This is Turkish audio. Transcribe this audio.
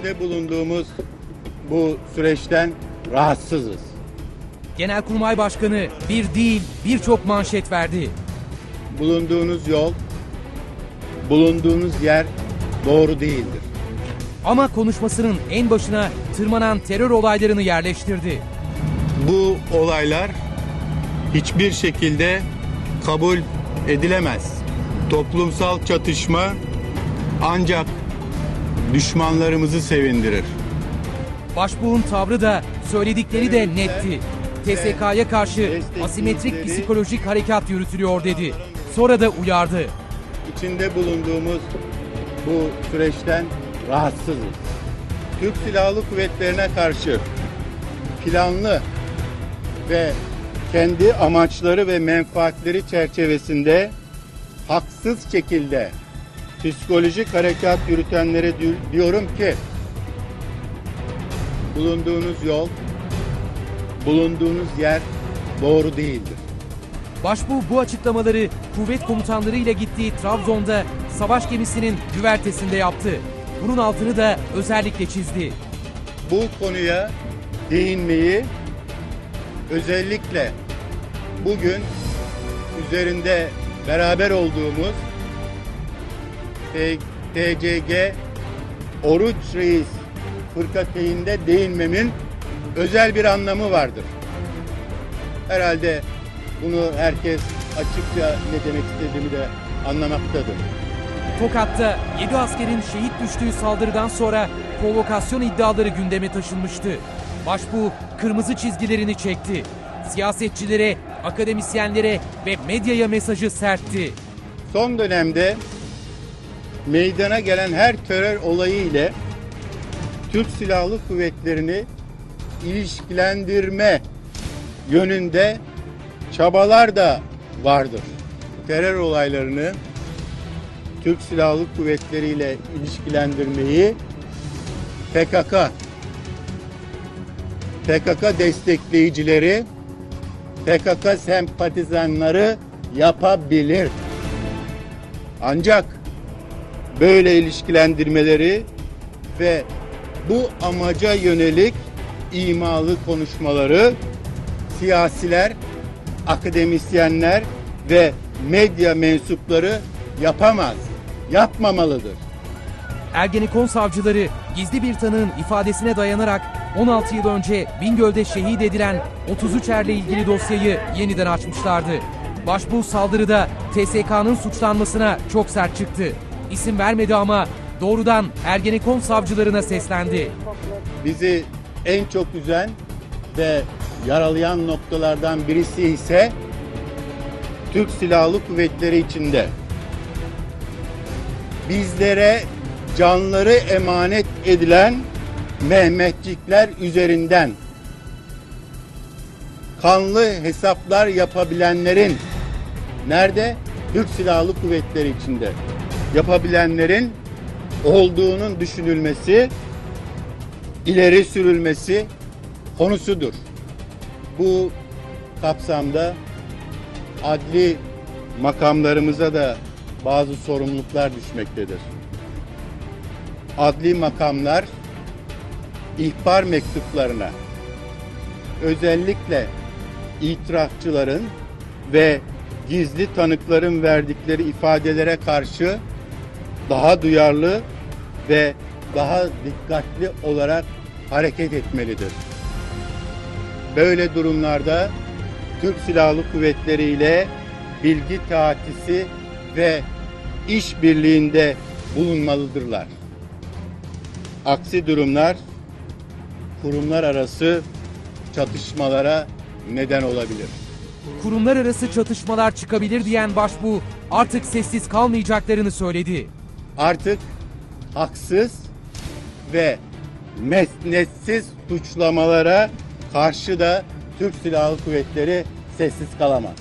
İçinde bulunduğumuz bu süreçten rahatsızız. Genelkurmay Başkanı bir değil birçok manşet verdi. Bulunduğunuz yol, bulunduğunuz yer doğru değildir. Ama konuşmasının en başına tırmanan terör olaylarını yerleştirdi. Bu olaylar hiçbir şekilde kabul edilemez. Toplumsal çatışma ancak düşmanlarımızı sevindirir. Başbuğ'un tavrı da söyledikleri de netti. TSK'ya karşı asimetrik psikolojik harekat yürütülüyor dedi. Sonra da uyardı. İçinde bulunduğumuz bu süreçten rahatsızız. Türk Silahlı Kuvvetlerine karşı planlı ve kendi amaçları ve menfaatleri çerçevesinde haksız şekilde psikolojik harekat yürütenlere di- diyorum ki bulunduğunuz yol, bulunduğunuz yer doğru değildir. Başbuğ bu açıklamaları kuvvet komutanları ile gittiği Trabzon'da savaş gemisinin güvertesinde yaptı. Bunun altını da özellikle çizdi. bu konuya değinmeyi özellikle bugün üzerinde beraber olduğumuz TCG Oruç Reis fırkateyinde değinmemin özel bir anlamı vardır. Herhalde bunu herkes açıkça ne demek istediğimi de anlamaktadır. Tokat'ta 7 askerin şehit düştüğü saldırıdan sonra provokasyon iddiaları gündeme taşınmıştı. Başbuğ kırmızı çizgilerini çekti. Siyasetçilere, akademisyenlere ve medyaya mesajı sertti. Son dönemde meydana gelen her terör olayı ile Türk Silahlı Kuvvetleri'ni ilişkilendirme yönünde çabalar da vardır. Terör olaylarını Türk Silahlı Kuvvetleri ile ilişkilendirmeyi PKK PKK destekleyicileri PKK sempatizanları yapabilir. Ancak böyle ilişkilendirmeleri ve bu amaca yönelik imalı konuşmaları siyasiler, akademisyenler ve medya mensupları yapamaz, yapmamalıdır. Ergenekon savcıları gizli bir tanığın ifadesine dayanarak 16 yıl önce Bingöl'de şehit edilen 33 erle ilgili dosyayı yeniden açmışlardı. Başbuğ saldırıda TSK'nın suçlanmasına çok sert çıktı. İsim vermedi ama doğrudan Ergenekon savcılarına seslendi. bizi en çok üzen ve yaralayan noktalardan birisi ise Türk Silahlı Kuvvetleri içinde bizlere canları emanet edilen Mehmetçikler üzerinden kanlı hesaplar yapabilenlerin nerede? Türk Silahlı Kuvvetleri içinde yapabilenlerin olduğunun düşünülmesi ileri sürülmesi konusudur. Bu kapsamda adli makamlarımıza da bazı sorumluluklar düşmektedir. Adli makamlar ihbar mektuplarına özellikle itirafçıların ve gizli tanıkların verdikleri ifadelere karşı daha duyarlı ve daha dikkatli olarak hareket etmelidir. Böyle durumlarda Türk Silahlı Kuvvetleri ile bilgi taatisi ve işbirliğinde bulunmalıdırlar. Aksi durumlar kurumlar arası çatışmalara neden olabilir. Kurumlar arası çatışmalar çıkabilir diyen Başbuğ artık sessiz kalmayacaklarını söyledi. Artık haksız ve mesnetsiz suçlamalara karşı da Türk Silahlı Kuvvetleri sessiz kalamaz.